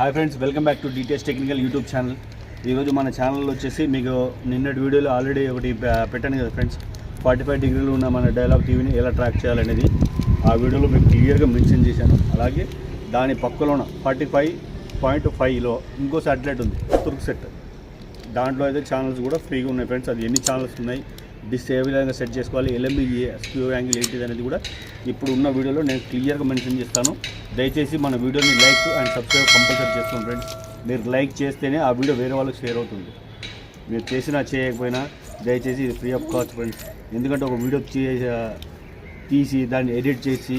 Hi friends welcome back to details technical YouTube channel ఈరోజు మన channel వచ్చేసి మీకు నిన్నటి వీడియోలో ఆల్రెడీ ఒకటి పెట్టాను కదా ఫ్రెండ్స్ ఫార్టీ ఫైవ్ డిగ్రీలు ఉన్న మన డైలాగ్ టీవీని ఎలా ట్రాక్ చేయాలనేది ఆ వీడియోలో మీకు క్లియర్గా మెన్షన్ చేశాను. అలాగే దాని పక్కలో ఉన్న ఫార్టీ ఫైవ్ పాయింట్ ఫైవ్లో ఇంకో సాటిలైట్ ఉంది తుర్క్ సెట్ దాంట్లో అయితే ఛానల్స్ కూడా ఫ్రీగా ఉన్నాయి ఫ్రెండ్స్ అది ఎన్ని ఛానల్స్ ఉన్నాయి డిస్ ఏ విధంగా సెట్ చేసుకోవాలి ఎల్ఎంబి స్క్యూ యాంగిల్ ఏంటిది అనేది కూడా ఇప్పుడు ఉన్న వీడియోలో నేను క్లియర్గా మెన్షన్ చేస్తాను. దయచేసి మన వీడియోని లైక్ అండ్ సబ్స్క్రైబ్ కంపల్సరీ చేసుకోండి ఫ్రెండ్స్ మీరు లైక్ చేస్తేనే ఆ వీడియో వేరే వాళ్ళకి షేర్ అవుతుంది. మీరు చేసినా చేయకపోయినా దయచేసి ఇది ఫ్రీ ఆఫ్ కాస్ట్ ఫ్రెండ్స్ ఎందుకంటే ఒక వీడియో తీసి దాన్ని ఎడిట్ చేసి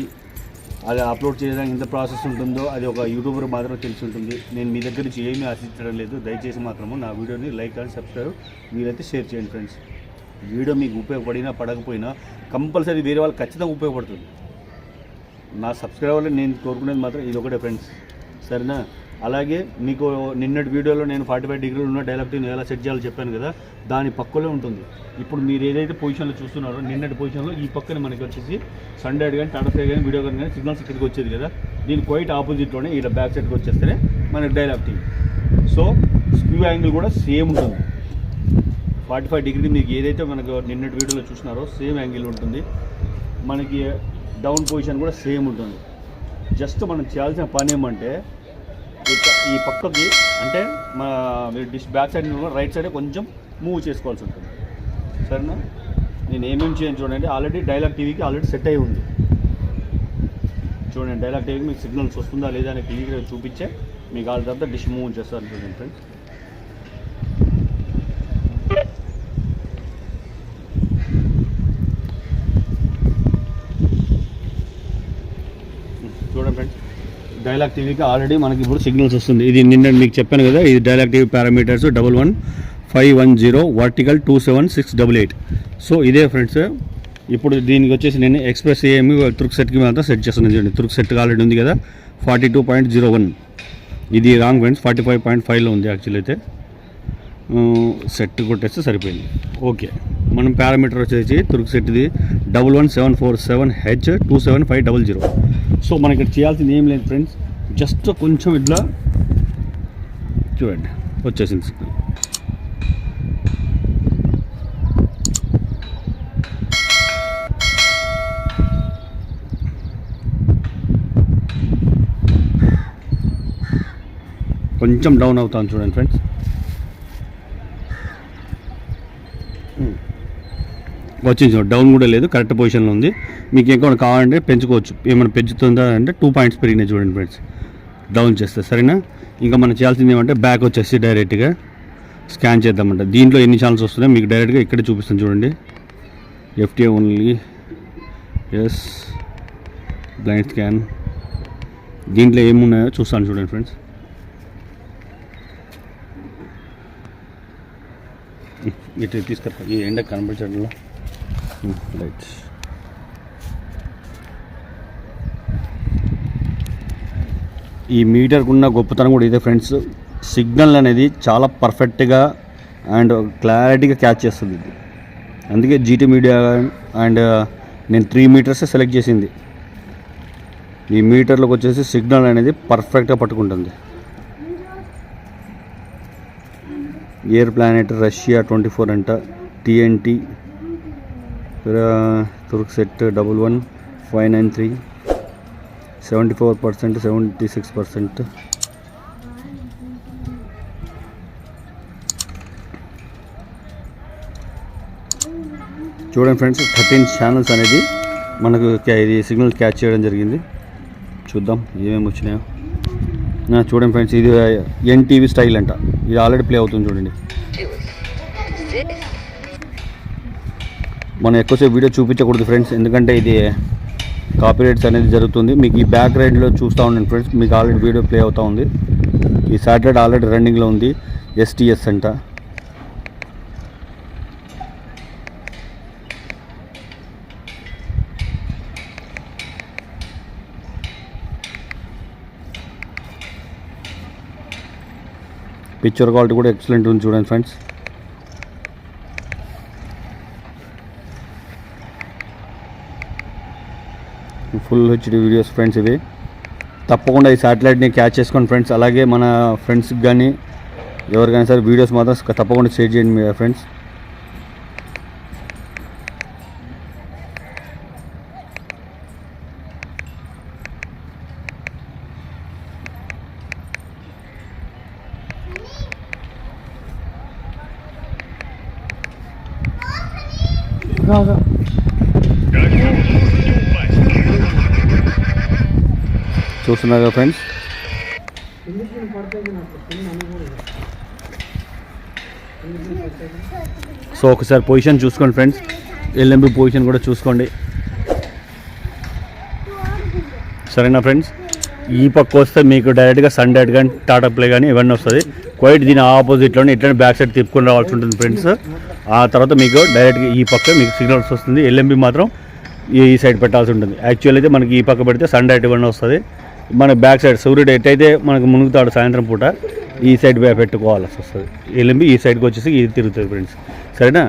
అది అప్లోడ్ చేయడానికి ఎంత ప్రాసెస్ ఉంటుందో అది ఒక యూట్యూబర్ మాత్రం తెలిసి ఉంటుంది. నేను మీ దగ్గర నుంచి ఏమీ ఆశించడం లేదు. దయచేసి మాత్రము నా వీడియోని లైక్ అండ్ సబ్స్క్రైబ్ వీలైతే షేర్ చేయండి ఫ్రెండ్స్ వీడియో మీకు ఉపయోగపడినా పడకపోయినా కంపల్సరీ వేరే వాళ్ళకి ఖచ్చితంగా ఉపయోగపడుతుంది. నా సబ్స్క్రైబర్లు నేను కోరుకునేది మాత్రం ఇది ఒకటే ఫ్రెండ్స్. సరేనా? అలాగే మీకు నిన్నటి వీడియోలో నేను ఫార్టీ ఫైవ్ డిగ్రీలు ఉన్న డైలాగ్ నేను ఎలా సెట్ చేయాలో చెప్పాను కదా దాని పక్కలో ఉంటుంది. ఇప్పుడు మీరు ఏదైతే పొజిషన్లో చూస్తున్నారో నిన్నటి పొజిషన్లో ఈ పక్కన మనకి వచ్చేసి సండేడ్ కానీ టాటా స్కై కానీ వీడియో కానీ కానీ సిగ్నల్స్ ఇక్కడికి వచ్చేది కదా దీని క్వైట్ ఆపోజిట్లోనే ఇలా బ్యాక్ సైడ్కి వచ్చేస్తేనే మనకి dialog TV. So skew angle కూడా సేమ్ ఉంటుంది. ఫార్టీ ఫైవ్ డిగ్రీ మీకు ఏదైతే మనకు నిన్నటి వీడియోలో చూసినారో సేమ్ యాంగిల్ ఉంటుంది. మనకి డౌన్ పొజిషన్ కూడా సేమ్ ఉంటుంది. జస్ట్ మనం చేయాల్సిన పని ఏమంటే ఈ పక్కకి అంటే మన dish back side right side కొంచెం మూవ్ చేసుకోవాల్సి ఉంటుంది. సరేనా? నేను ఏమేమి చేయను చూడండి. ఆల్రెడీ డైలాగ్ టీవీకి ఆల్రెడీ సెట్ అయి ఉంది. చూడండి డైలాగ్ టీవీకి మీకు సిగ్నల్స్ వస్తుందా లేదా అని క్లియర్గా చూపించే మీకు ఆ తర్వాత డిష్ మూవ్ చేస్తాను ఫ్రెండ్స్ చూడండి ఫ్రెండ్స్ డైలాగ్ టీవీకి ఆల్రెడీ మనకి ఇప్పుడు సిగ్నల్స్ వస్తుంది. ఇది నిన్న మీకు చెప్పాను కదా ఇది dialog TV parameters double one five one zero vertical two seven six double eight. So ఇదే ఫ్రెండ్స్ ఇప్పుడు దీనికి వచ్చేసి నేను ఎక్స్ప్రెస్ ఏఎంఈ తుర్క్ సెట్కి మాత్రం సెట్ చేస్తున్నాను చూడండి. తుర్క్ సెట్ ఆల్రెడీ ఉంది కదా forty two point zero one ఇది wrong friends forty five point ఫైవ్లో ఉంది యాక్చువల్ అయితే. సెట్ కొట్టేస్తే సరిపోయింది. ఓకే మనం పారామీటర్ వచ్చేసి తుర్క్ సెట్ది double one seven four seven H two seven five double zero. So మనకి ఇక్కడ చేయాల్సింది ఏం లేదు ఫ్రెండ్స్. జస్ట్ కొంచెం ఇట్లా చూడండి వచ్చేసింది సిగ్నల్ కొంచెం డౌన్ అవుతాను చూడండి ఫ్రెండ్స్. వచ్చింది చూడండి డౌన్ కూడా లేదు కరెక్ట్ పొజిషన్లో ఉంది. మీకు ఇంకోటి కావాలంటే పెంచుకోవచ్చు. ఏమైనా పెంచుతుందా అంటే టూ పాయింట్స్ పెరిగినాయి చూడండి ఫ్రెండ్స్ డౌన్ చేస్తే సరేనా? ఇంకా మనం చేయాల్సింది ఏమంటే బ్యాక్ వచ్చేసి డైరెక్ట్గా స్కాన్ చేద్దామంట. దీంట్లో ఎన్ని ఛానల్స్ వస్తున్నాయో మీకు డైరెక్ట్గా ఇక్కడే చూపిస్తాను చూడండి. FTA only yes blind scan దీంట్లో ఏమున్నాయో చూస్తాను చూడండి ఫ్రెండ్స్ ఇటు తీసుకెళ్తా ఈ ఎండ కనబడచడంలో రైట్ ఈ మీటర్కు ఉన్న గొప్పతనం కూడా ఇదే ఫ్రెండ్స్ సిగ్నల్ అనేది చాలా పర్ఫెక్ట్గా అండ్ క్లారిటీగా క్యాచ్ చేస్తుంది ఇది. అందుకే జీటీ మీడియా అండ్ నేను త్రీ మీటర్స్ సెలెక్ట్ చేసింది. ఈ మీటర్లోకి వచ్చేసి సిగ్నల్ అనేది పర్ఫెక్ట్గా పట్టుకుంటుంది. Air planet Russia twenty four అంట TNT Turksat double one five nine three seventy four percent seventy six percent. చూడండి ఫ్రెండ్స్ థర్టీన్ ఛానల్స్ అనేది మనకు ఇది సిగ్నల్ క్యాచ్ చేయడం జరిగింది. చూద్దాం ఏమేమి వచ్చినాయో. చూడండి ఫ్రెండ్స్ ఇది ఎన్టీవీ స్టైల్ అంట. ఇది ఆల్రెడీ ప్లే అవుతుంది చూడండి. మనం ఎక్కువసేపు వీడియో చూపించకూడదు ఫ్రెండ్స్ ఎందుకంటే ఇది కాపీరైట్స్ అనేది జరుగుతుంది. మీకు ఈ బ్యాక్ రైడ్లో చూస్తూ ఉండండి ఫ్రెండ్స్ మీకు ఆల్రెడీ వీడియో ప్లే అవుతూ ఉంది. ఈ సాటిలైట్ ఆల్రెడీ రన్నింగ్లో ఉంది. ఎస్టీఎస్ అంట. పిక్చర్ క్వాలిటీ కూడా ఎక్సలెంట్ ఉంది చూడండి friends full HD videos friends ఇవి. తప్పకుండా ఈ శాటిలైట్ని క్యాచ్ చేసుకోండి ఫ్రెండ్స్ అలాగే మన ఫ్రెండ్స్కి కానీ ఎవరికైనా సరే వీడియోస్ మాత్రం తప్పకుండా షేర్ చేయండి మీ ఫ్రెండ్స్ చూస్తున్నారు కదా ఫ్రెండ్స్? సో ఒకసారి పొజిషన్ చూసుకోండి ఫ్రెండ్స్. ఎల్ఎంబి పొజిషన్ కూడా చూసుకోండి. సరేనా ఫ్రెండ్స్? ఈ పక్క వస్తే మీకు డైరెక్ట్గా సన్ డైట్ కానీ టాటా ప్లే కానీ ఇవన్నీ వస్తుంది. క్వైట్ దీని ఆపోజిట్లోనే ఇట్లనే బ్యాక్ సైడ్ తిప్పుకొని రావాల్సి ఉంటుంది ఫ్రెండ్స్. ఆ తర్వాత మీకు డైరెక్ట్గా ఈ పక్క మీకు సిగ్నల్స్ వస్తుంది. ఎల్ఎంబి మాత్రం ఈ సైడ్ పెట్టాల్సి ఉంటుంది. యాక్చువల్ అయితే మనకి ఈ పక్క పెడితే సన్ డైట్ ఇవన్నీ వస్తుంది. మన బ్యాక్ సైడ్ సూర్యుడు ఎట్టయితే మనకు మునుగుతాడు సాయంత్రం పూట ఈ సైడ్ పెట్టుకోవాల్సి వస్తుంది. ఎల్ఎంబి ఈ సైడ్కి వచ్చేసి ఇది తిరుగుతుంది ఫ్రెండ్స్ సరేనా?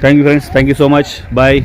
Thank you friends thank you so much bye